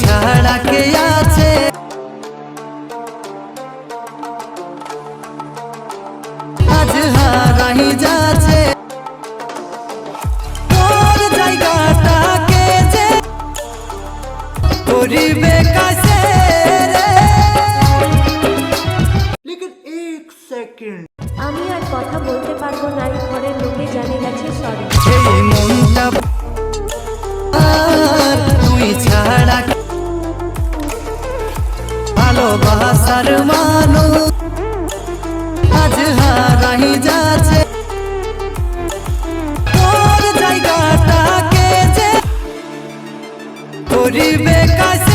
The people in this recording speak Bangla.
ছাড়া কে আছে? আজ হারাই যাচ্ছে। তোর জায়গাটাকে যে করিবে কাছে আমি আর কথা বলতে পারব না ঘরের লোকের ভালোবাসার মানুষ। আজ হারাই যাচ্ছে। তোর জায়গাটাকে যে করিবে কাছে